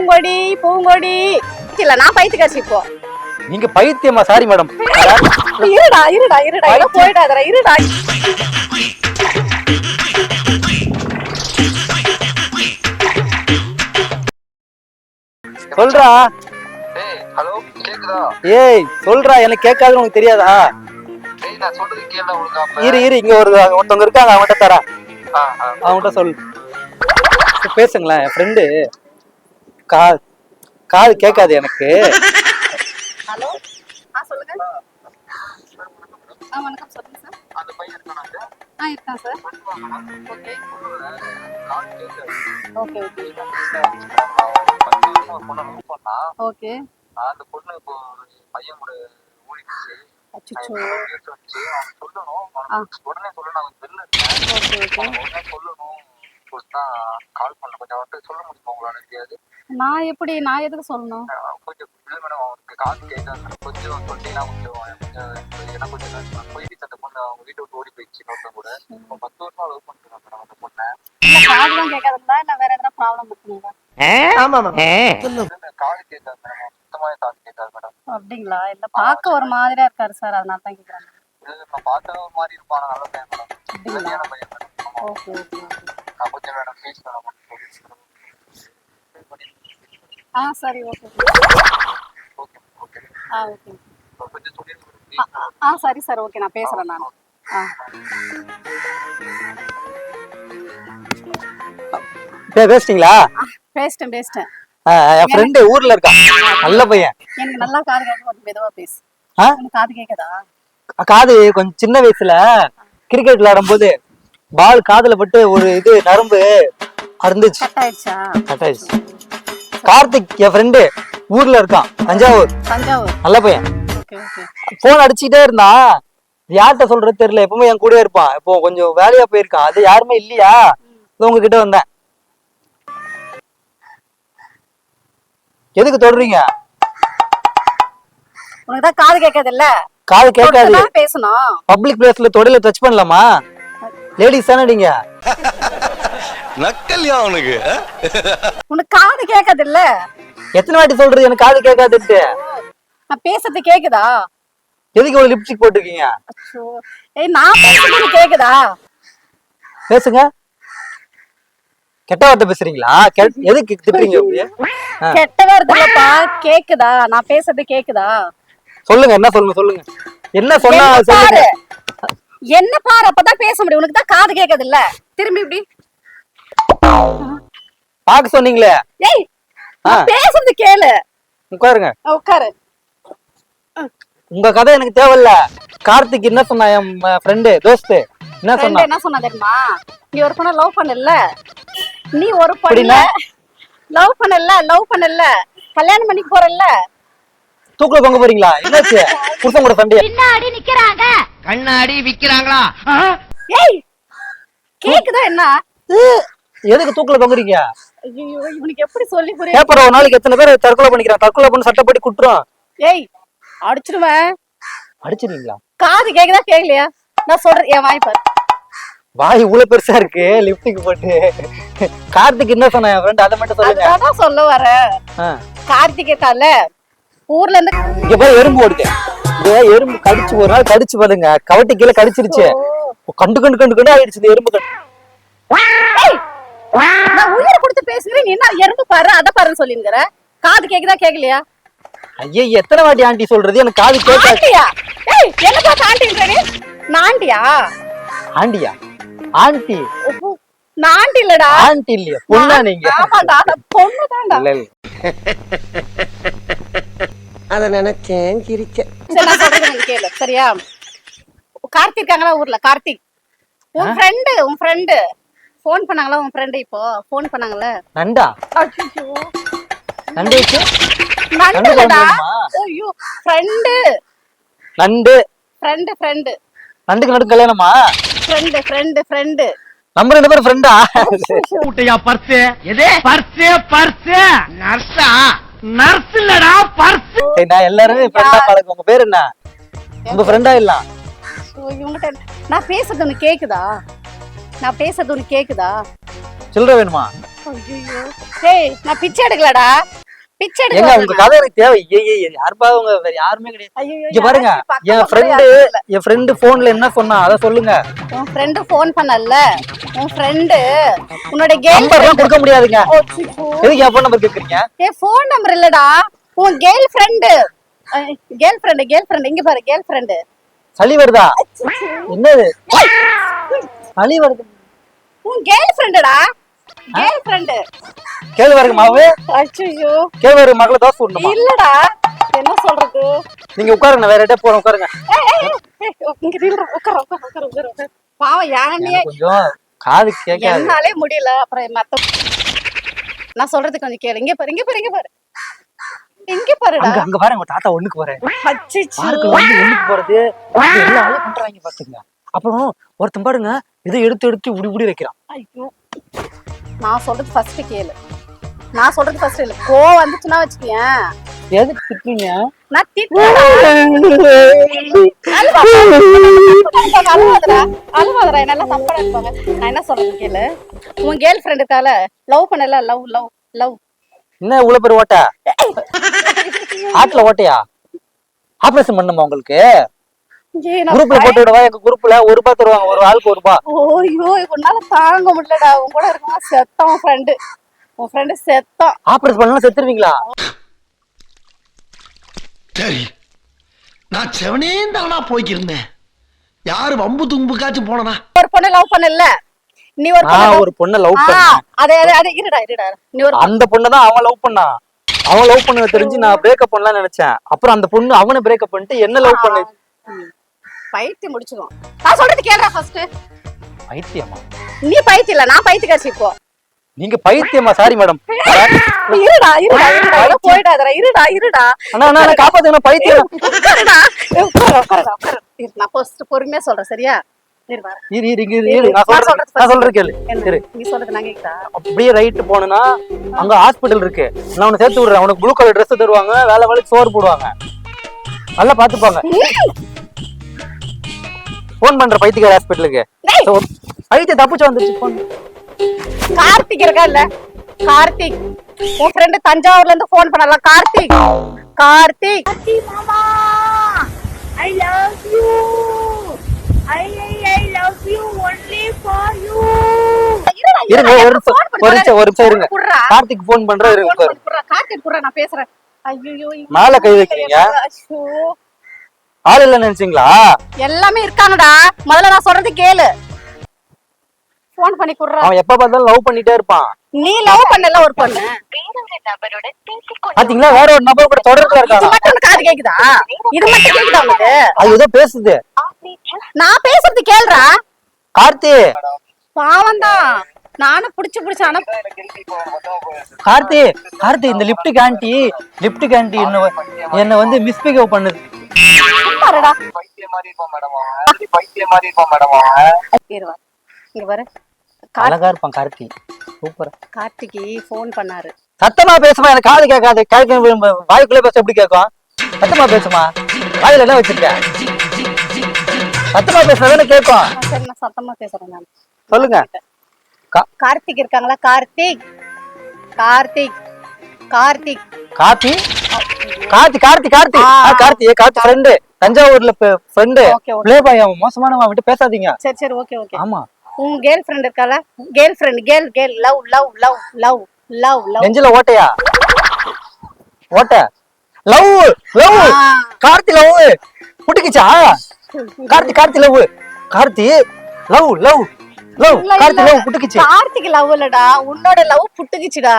பூங்கொடி பூங்கொடி. இல்ல நான் பைத்தியக்காரசி இப்போ. நீங்க பைத்தியமா? சாரி மேடம் இருடா இருடா இருடா. போயிடாதடா இருடா. சொல்றா. ஏய் ஹலோ கேக்குதா? ஏய் சொல்றா. எனக்கு கேட்காதுன்னு உனக்கு தெரியாதா. இரு இரு. இங்க ஒரு ஒருத்தவங்க இருக்காங்க அவங்ககிட்ட தரா. அவங்ககிட்ட சொல் பேசுங்களேன் என் ஃப்ரெண்டு கா காது கேட்காது எனக்கு. ஹலோ? ஆ சொல்லுங்க. ஆ வணக்கம். சார். அந்த பையன் இருக்கானாங்க ஆ இருக்கான் sir. Okay. Call. Okay. Okay. அந்த பொண்ணு இப்போ பையன் கூட ஓடிடுச்சு சொல்லணும் உடனே சொல்லணும் அவன் வெளில இருக்கேன் ஓகே ஓகே. அவன் உடனே சொல்லணும். தான் கால் பண்ண கொஞ்சம் அவன்கிட்ட சொல்ல முடியுமா உங்களால தெரியாது நான் எப்படி நான் எதுக்கு சொல்லணும்? கொஞ்சம் இல்லை மேடம் அவனுக்கு கால் கேட்காது கொஞ்சம் சொல்லிட்டீங்கன்னா கொஞ்சம் ஏன்னா கொஞ்சம் போயிடுச்சு அந்த பொண்ணு அவங்க வீட்டை விட்டு ஓடி போயிடுச்சு இன்னொருத்தன் கூட. இப்போ பத்து வருஷம் லவ் பண்ணிட்டு மேடம் அந்த பொண்ணை. கேட்காதுங்களா இல்ல வேற எதனா ப்ராப்ளம் இருக்குங்களா? கால் கேட்காது மேடம் சுத்தமாவே கால் கேட்காது மேடம் அப்படிங்களா? இல்ல பார்க்க ஒரு மாதிரியா இருக்காரு சார் அதனால தான் நான் பார்த்த ஒரு மாதிரி இருப்பான் நல்ல பையன் மேடம். ஓகே ஓகே ஓகே நான் கொஞ்சம் மேடம் ப்ளீஸ் மேடம் ஆ சரி ஓகே. ஆ ஓகே. ஆ, சரி சார் ஓகே நான் பேசுறேன் நான். ஆ. பேசிட்டீங்களா? பேசிட்டேன் பேசிட்டேன். என் ஃப்ரெண்டு ஊர்ல இருக்கான். நல்ல பையன். எனக்கு நல்லா காது கேட்க மெதுவா பேசு. காது கேக்குதா காது கொஞ்சம் சின்ன வயசுல கிரிக்கெட் விளையாடும் போது பால் காதுல பட்டு ஒரு இது நரம்பு அறுந்துச்சு. கட் ஆயிடுச்சா கட் ஆயிடுச்சு கார்த்திக் என் ஃப்ரெண்டு ஊர்ல இருக்கான். தஞ்சாவூர். தஞ்சாவூர். நல்ல பையன். போன் அடிச்சுக்கிட்டே இருந்தான். யார்கிட்ட சொல்றது தெரியல. எப்பவுமே என் கூடவே இருப்பான். இப்போ கொஞ்சம் வேலையா போயிருக்கான். அது யாருமே இல்லையா? உங்ககிட்ட வந்தேன். எதுக்கு தொடறீங்க? உனக்கு தான் காது கேட்காது இல்ல காது கேட்காது. பேசணும். பப்ளிக் பிளேஸ்ல தொடையில டச் பண்ணலாமா? லேடிஸ் தானே நீங்க? நக்கல்யா அவனுக்கு உனக்கு காது கேட்காது இல்ல எத்தனை வாட்டி சொல்றது? எனக்கு காது கேட்காதுட்டு நான் பேசுறது கேக்குதா? எதுக்கு இவ்வளவு லிப்ஸ்டிக் போட்டிருக்கீங்க? அச்சோ. ஏய் நான் பேசுறது கேக்குதா? பேசுங்க. கெட்ட வார்த்தை பேசுறீங்களா? எதுக்கு திட்டுறீங்க கெட்ட வார்த்தை இல்லப்பா. கேக்குதா? நான் பேசுறது கேக்குதா? சொல்லுங்க என்ன சொல்லுங்க சொல்லுங்க. என்ன சொன்னா சொல்லுங்க. என்ன பாரு அப்பதான் பேச முடியும். உனக்கு தான் காது கேட்காது இல்ல திரும்பி இப்படி. பாக்க சொன்னீங்களே. ஏய் பேசுறது கேளு. உட்காருங்க. உட்காரு. உங்க கதை எனக்கு தேவையில்ல. கார்த்திக் என்ன சொன்னா? என் ஃப்ரெண்டு தோஸ்து. என்ன சொன்னா? என்ன சொன்னா தெரியுமா? நீ ஒரு பொண்ணை லவ் பண்ணல. நீ ஒரு பொண்ணு? லவ் பண்ணல லவ் பண்ணல. கல்யாணம் பண்ணிக்க போறல்ல. தூக்குல தொங்க போறீங்களா? என்னாச்சு? புருஷன் கூட சண்டையா? பின்னாடி நிக்கிறாங்க. கண்ணாடி விக்கிறாங்களா? ஏய் கேக்குதா என்ன? எதுக்கு தூக்குல தொங்குறீங்க? ஐயோ இவனுக்கு எப்படி சொல்லி புரிய பேப்பர் ஒரு நாளைக்கு எத்தனை பேர் தற்கொலை பண்ணிக்கிறான் தற்கொலை பண்ணி சட்டப்படி குட்டுறோம் ஏய் அடிச்சிருவேன். அடிச்சிருவீங்களா காது கேக்குதா கேக்கலையா? நான் சொல்றேன் என் வாய் பாரு. வாய் இவ்வளவு பெருசா இருக்கு லிப்டிக் போட்டு. கார்த்திக் என்ன சொன்னா என் ஃப்ரெண்ட் அதை மட்டும் சொல்லுங்க. அதுதான் சொல்ல வரேன். கார்த்திக் இருக்கான்ல ஊர்ல இருந்து இங்க போய் எறும்பு ஓடுது. எறும்பு கடிச்சு ஒரு நாள் கடிச்சு பாருங்க. கவட்டி கீழே கடிச்சிருச்சு. கண்டு கண்டு கண்டு கண்டு ஆயிடுச்சு இந்த எறும்பு உயிரை கொடுத்து பேசுகிறேன் நீ என்ன எறும்பு பாரு அத பாருன்னு சொல்லிங்கிற காது கேக்குதா கேக்கலையா? ஐயே எத்தனை வாட்டி ஆண்டி சொல்றது? எனக்கு காது கேட்காது ஆண்டியா? ஏய் என்ன பார்த்து ஆண்டின்ற நீ? நான் ஆண்டியா? ஆண்டியா? ஆண்டி. நான் ஆண்டி இல்லடா. ஆண்டி இல்லையா பொண்ணா நீங்க? ஆமாடா பொண்ணு தான்டா இல்ல இல்ல. அத நினைச்சேன் சிரிச்சேன். கேளு. சரியா? கார்த்திக் இருக்காங்களா ஊர்ல? கார்த்திக். உன் ஃப்ரெண்டு உன் ஃப்ரெண்டு ஃபோன் பண்ணாங்களா உன் ஃப்ரெண்டு இப்போ? ஃபோன் பண்ணாங்கல்ல? நண்டா? நண்டு வச்சு? நண்டு நண்டு இல்லடா குழம்பு ஐயோ ஃப்ரெண்டு நண்டு. ஃப்ரெண்டு ஃப்ரெண்டு நண்டுக்கு நடு கல்யாணமா? ஃப்ரெண்டு ஃப்ரெண்டு ஃப்ரெண்டு நம்ம ரெண்டு பேரும் ஃப்ரெண்டா கூட்டையா பர்ஸ் எது? பர்ஸ் பர்ஸ் நர்ஸா? நர்ஸ் இல்லடா பர்ஸ் நான் எல்லாருமே ஃப்ரெண்டா பழக்கம். உங்க பேர் என்ன? உங்க ஃப்ரெண்டா இல்ல? இவங்கிட்ட நான் பேசுறது உனக்கு கேக்குதா? நான் பேசுறது உனக்கு கேக்குதா? சில்லறை வேணுமா? ஐயோ டேய் நான் பிச்சை எடுக்கலடா. பிச்சை எடுக்க ஏங்க வரல உங்க நான். கதை எனக்கு தேவை. ஏய், யாருப்பா உங்க வேற யாருமே கிடையாது. ஐயையோ, இங்க பாருங்க என் ஃப்ரெண்டு. என் ஃப்ரெண்டு போன்ல என்ன சொன்னா அத சொல்லுங்க. உன் ஃப்ரெண்டு ஃபோன் பண்ணல. உன் ஃப்ரெண்டு உன்னோட கேர்ள் நம்பர் எல்லாம் கொடுக்க முடியாதுங்க. எதுக்கு என் போன் நம்பர் கேக்குறீங்க? ஏ ஃபோன் நம்பர் இல்லடா. உன் girl friend girl friend girl friend இங்க பாரு கேர்ள் ஃப்ரெண்டு சளி வருதா? என்னது? சளி வருது. உன் கேர்ள் ஃப்ரெண்டுடா கேர்ள் ஃப்ரெண்டு கேழ்வரகு மாவு. அச்சோ கேழ்வரகு தோசை இல்லடா. என்ன சொல்றது? நீங்க உட்காருங்க வேற இடே போறோம் உட்காருங்க. இங்க நில்லுடா, உட்காரு, உட்காரு, உட்காரு, உட்காரு. பாவம் கொஞ்சம் காது கேட்காது. என்னாலே முடியல. அப்புறம் மத்த நான் சொல்றது கொஞ்சம் கேளு. இங்க பாரு இங்க பாரு இங்க பாரு. இங்க பாருடா. அங்க பாருங்க உங்க தாத்தா ஒண்ணுக்கு போறேன் அச்சச்சோ. பார்க்கல வந்து ஒண்ணுக்கு போறது. வந்து எல்லா வேலையும் பண்றாங்க பாத்துங்க. அப்புறம் ஒருத்தன் பாருங்க இதை எடுத்து எடுத்து உடி உடி வைக்கிறான். ஐயோ. நான் சொல்றது ஃபர்ஸ்ட் கேளு. நான் சொல்றது ஃபர்ஸ்ட் இல்ல கோவம் வந்துச்சுன்னா வச்சுக்கேன் எதுக்கு திட்டுறீங்க? நான் திட்டுறேன்டா. அழுவா. அழுவாதடா. அழுவாதடா. என்னெல்லாம் தப்பா இருப்பாங்க நான் என்ன சொல்றது கேளு. உன் கேர்ள் ஃப்ரெண்ட் இருக்கால லவ் பண்ணல. லவ் லவ் லவ் என்ன இவ்வளவு பேர் ஓட்ட? ஆட்டுல ஓட்டையா? ஆபரேஷன் பண்ணுமா உங்களுக்கு? குரூப்ல போட்டு விடவா? எங்க குரூப்ல ஒரு ரூபாய் தருவாங்க ஒரு ஆளுக்கு ஒரு ரூபாய். ஓய்யோ உன்னால தாங்க முடியலடா. உன் கூட இருக்கா செத்தான் உன் ஃப்ரெண்டு உன் ஃப்ரெண்டு செத்தான் ஆபரேஷன் பண்ணலாம் செத்துருவீங்களா? சரி நான் செவனே தானா போய்க்கிருந்தேன். யாரு வம்பு தும்புக்காச்சும் போனனா? ஒரு பொண்ணு லவ் பண்ணல. நீ ஒரு பொண்ணு ஒரு பொண்ணை லவ் ஆ, பண்ணேன். அதே அதே அதே இருடா இருடா. நீ ஒரு அந்த பொண்ணை தான் அவன் லவ் பண்ணான் அவன் லவ் பண்ணத தெரிஞ்சு நான் பிரேக்கப் பண்ணலாம்னு நினைச்சேன். அப்புறம் அந்த பொண்ணு அவனை பிரேக்கப் பண்ணிட்டு என்ன லவ் பண்ணு. ம். பைத்தியம் முடிச்சுக்கோ நான் சொல்றது கேளுடா ஃபர்ஸ்ட் பைத்தியமா? நீ பைத்தியம் இல்ல நான் பைத்தியக்காரச்சி இப்போ. நீங்க பைத்தியமா? சாரி மேடம் இருடா இருடா இருடா இரு, போயிடாதடா இருடா இருடா. அண்ணா அண்ணா காப்பாத்துங்க பைத்தியம். உட்காருடா உட்காரு உட்காருடா உட்காரு. நான் ஃபர்ஸ்ட் பொறுமையா சொல்றேன் சரியா? இரு. இரு இரு நான் சொல்றது நான் கேளு? இரு. நீ சொல்றது நான் கேக்குதா? அப்படியே ரைட்டு போனேன்னா அங்க ஹாஸ்பிட்டல் இருக்கு. நான் உன்னை சேர்த்து விடுறேன். உனக்கு ப்ளூ கலர் Dress தருவாங்க வேலை வேலைக்கு சோறு போடுவாங்க. நல்லா பாத்துப்பாங்க ஃபோன் பண்ற பைத்தியக்கார ஹாஸ்பிட்டலுக்கு டேய். பைத்தியம் தப்பிச்சு வந்துச்சு phone. கார்த்திக் இருக்கா இல்ல கார்த்திக் உன் ஃப்ரெண்டு தஞ்சாவூர்ல இருந்து ஃபோன் பண்ணல Karthik Karthik I love you. I, I, I love you only for you. இருடா, இருங்க ஒரு ஒரு நிமிஷம் ஒரு நிமிஷம் இருங்க குடுறா. கார்த்திக் ஃபோன் பண்ற இருங்க phone பண்ணி குடுறா. கார்த்திக் நான் பேசுறேன் ஐயோ மேல கை வைக்கிறீங்க. ஆள் இல்ல நினைச்சீங்களா? எல்லாமே இருக்காங்கடா. முதல்ல நான் சொல்றது கேளு. ஃபோன் பண்ணி குடுறா. அவன் எப்ப பார்த்தாலும் லவ் பண்ணிட்டே இருப்பான். நீ லவ் பண்ணல ஒரு பொண்ணு. பாத்தீங்களா? வேற ஒரு நபர் கூட தொடர்புல இது இருக்காங்க மட்டும் காது கேக்குதா? இது மட்டும் கேக்குதா உனக்கு? அது ஏதோ பேசுது. நான் பேசுறது கேளுடா. கார்த்தி. பாவம் தான் நானும் புடிச்சு புடிச்சு ஆனா கார்த்தி கார்த்தி இந்த லிப்ட் ஆண்டி லிப்ட் ஆண்டி என்ன என்ன வந்து மிஸ்பிகேவ் பண்ணுது. அழகா இருப்பான் கார்த்தி. சூப்பரா. கார்த்திக்கு ஃபோன் பண்ணாரு. சத்தமா பேசுமா எனக்கு காது கேட்காது. கேட்க வாய்க்குள்ளே பேச எப்படி கேட்கும்? சத்தமா பேசுமா? வாயில என்ன வச்சிருக்க? சத்தமா பேசுறதானே கேட்கும். சரி நான் சத்தமா பேசுறேன் நான். சொல்லுங்க. கார்த்திக் இருக்காங்களா? கார்த்திக். கார்த்திக். கார்த்திக் கார்த்தி? கார்த்தி கார்த்தி கார்த்தி. கார்த்தி கார்த்தி ஃப்ரெண்டு தஞ்சாவூர்ல ஃப்ரெண்டு பிளே பாய் அவன் மோசமானவன் விட்டு பேசாதீங்க. சரி சரி ஓகே ஓகே. ஆமா. உன் கேர்ள் ஃப்ரெண்ட் இருக்கால girl friend girl girl love love love love love love நெஞ்சில ஓட்டையா? ஓட்ட. Love love. Karthi love புட்டுக்குச்சா Karthi Karthi love Karthi love love love Karthi. Love புட்டுக்குச்சு Karthik love இல்லடா. உன்னோட லவ் புட்டுக்குச்சுடா.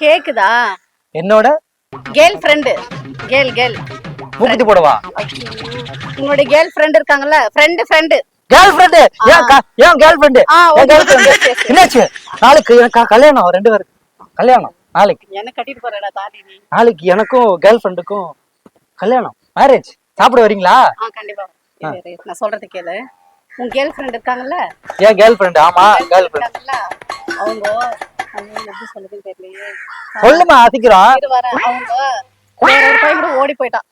கேக்குதா? என்னோட? Girl friend girl girl. மூக்குத்தி போடவா? உன்னோட கேர்ள் ஃப்ரெண்ட் இருக்காங்கல்ல? ஃப்ரெண்டு ஃப்ரெண்டு கேர்ள் ஃப்ரெண்டு ஏன் ஏன் கேர்ள் ஃப்ரெண்டு ஆ, ஏன். Girl friend. என்னாச்சு? நாளைக்கு எனக்கு கல்யாணம் ரெண்டு பேருக்கு. கல்யாணம் நாளைக்கு. என்ன கட்டிட்டு போறடா தாடி நீ. நாளைக்கு எனக்கும் கேர்ள் ஃப்ரெண்டுக்கும் கல்யாணம். மேரேஜ் சாப்பிட வரீங்களா? ஆ கண்டிப்பா. நான் சொல்றது கேளு. உன் கேர்ள் ஃப்ரெண்ட் இருக்காங்கல்ல? ஏன் கேர்ள் ஃப்ரெண்டு ஆமா கேர்ள் ஃப்ரெண்ட் அவங்க எப்படி சொல்லுதுன்னு தெரியலையே. சொல்லுமா அதிக்கிறோம் இரு வரேன் அவங்க வேற ஒரு பையன் கூட ஓடி போயிட்டான்.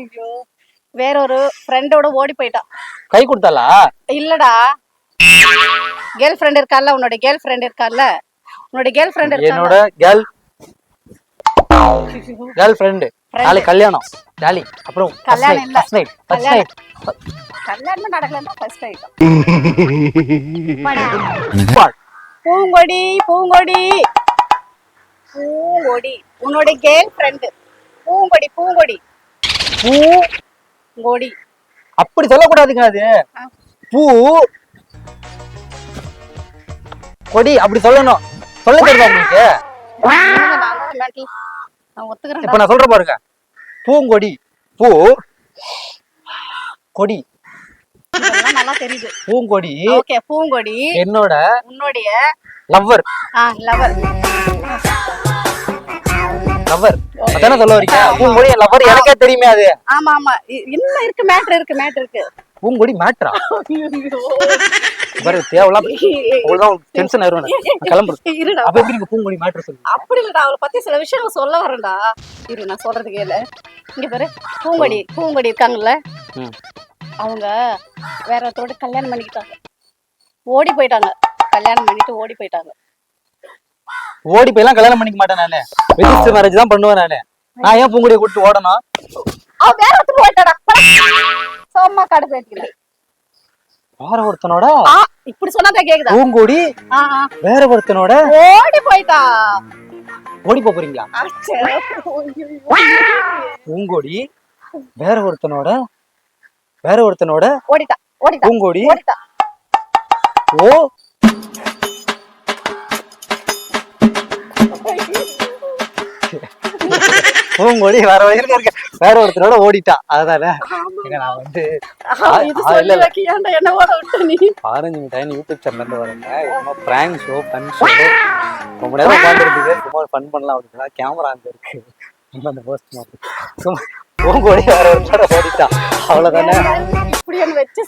ஐயோ வேற ஒரு ஃப்ரெண்டோட ஓடி போயிட்டான். கை கொடுத்தாளா? இல்லடா. கேர்ள் ஃப்ரெண்ட் இருக்கால உன்னோட கேர்ள் ஃப்ரெண்ட் இருக்கால உன்னோட கேர்ள் ஃப்ரெண்ட் என்னோட இருக்கால கேர்ள் கேர்ள் ஃப்ரெண்டு நாளைக்கு கல்யாணம். ஜாலி அப்புறம் கல்யாணம் இல்ல. ஃபர்ஸ்ட் நைட் ஃபர்ஸ்ட் கல்யாணம். நைட் கல்யாணம் நடக்கலன்னா ஃபர்ஸ்ட் ஆயிடும் பூங்கொடி பூங்கொடி. பூங்கொடி. உன்னோட கேர்ள் ஃப்ரெண்ட் பூங்கொடி பூங்கொடி. பூங்கொடி. அப்படி சொல்லக்கூடாதுங்க அது. பூ. கொடி அப்படி சொல்லணும். சொல்ல தெரியுதா உங்களுக்கு? இப்ப நான் சொல்றேன் பாருங்க. பூங்கொடி. பூ. கொடி. நல்லா தெரியுது. பூங்கொடி. ஓகே பூங்கொடி. என்னோட உன்னுடைய லவ்வர் லவ்வர் அதானே சொல்ல வரீங்க பூங்கொடி என் லவ்வர் எனக்கே தெரியுமே அது. ஆமா ஆமா. இன்னும் இருக்கு மேட்ரு இருக்கு மேட்ரு இருக்கு. பூங்கொடி மேட்ரா. பாரு தேவையில்லாம் அவ்வளவுதான் டென்ஷன் ஆயிரும் நான் கிளம்புறேன். அப்ப எப்படி நீங்க பூங்கொடி மேட்ரு சொல்லுங்க அப்படி இல்லடா அவளை பத்தி சில விஷயங்கள் சொல்ல வரேன்டா. இரு நான் சொல்றது கேளு. இங்க பாரு பூங்கொடி பூங்கொடி இருக்காங்கல்ல. அவங்க வேற ஒருத்தரோட கல்யாணம் பண்ணிக்கிட்டாங்க. ஓடி போயிட்டாங்க. கல்யாணம் பண்ணிட்டு ஓடி போயிட்டாங்க. ஓடி போயெல்லாம் கல்யாணம் பண்ணிக்க மாட்டேன் நானு. ரெஜிஸ்டர் மேரேஜ் தான் பண்ணுவேன் நானு. நான் ஏன் பூங்கொடியை கூட்டு ஓடணும்? அவ வேற ஒருத்தர் போயிட்டாடா. சோம்மா கடை பேட்டிக்கல வேற ஒருத்தனோட? இப்படி சொன்னாதான் கேக்குதா? பூங்கொடி. வேற ஒருத்தனோட? ஓடி போயிட்டா. ஓடி போறீங்களா. பூங்கொடி வேற ஒருத்தனோட? வேற ஒருத்தனோட? ஓடிட்டா ஓடிட்டா பூங்கொடி. ஓ. பூங்கொடி ஒரு இருக்க இருக்க. வேற ஒருத்தனோட ஓடிட்டா. அதுதானே நான் வந்து என்ன ஓட விட்ட நீ? ஆரஞ்சு மிட்டாய் யூடியூப் சேனல்ல வரேங்க பிராங்க் ஷோ ஃபன் ஷோ ரொம்ப நேரம் உட்காந்துருக்கு சும்மா ஃபன் பண்ணலாம் அப்படின்னா கேமரா அங்க இருக்கு. சும்மா அந்த போஸ்ட் மாதிரி. சும்மா பூங்கொடி வேற ஒருத்தனோட ஓடிட்டா. அவ்வளவுதானே? இப்படி வச்சு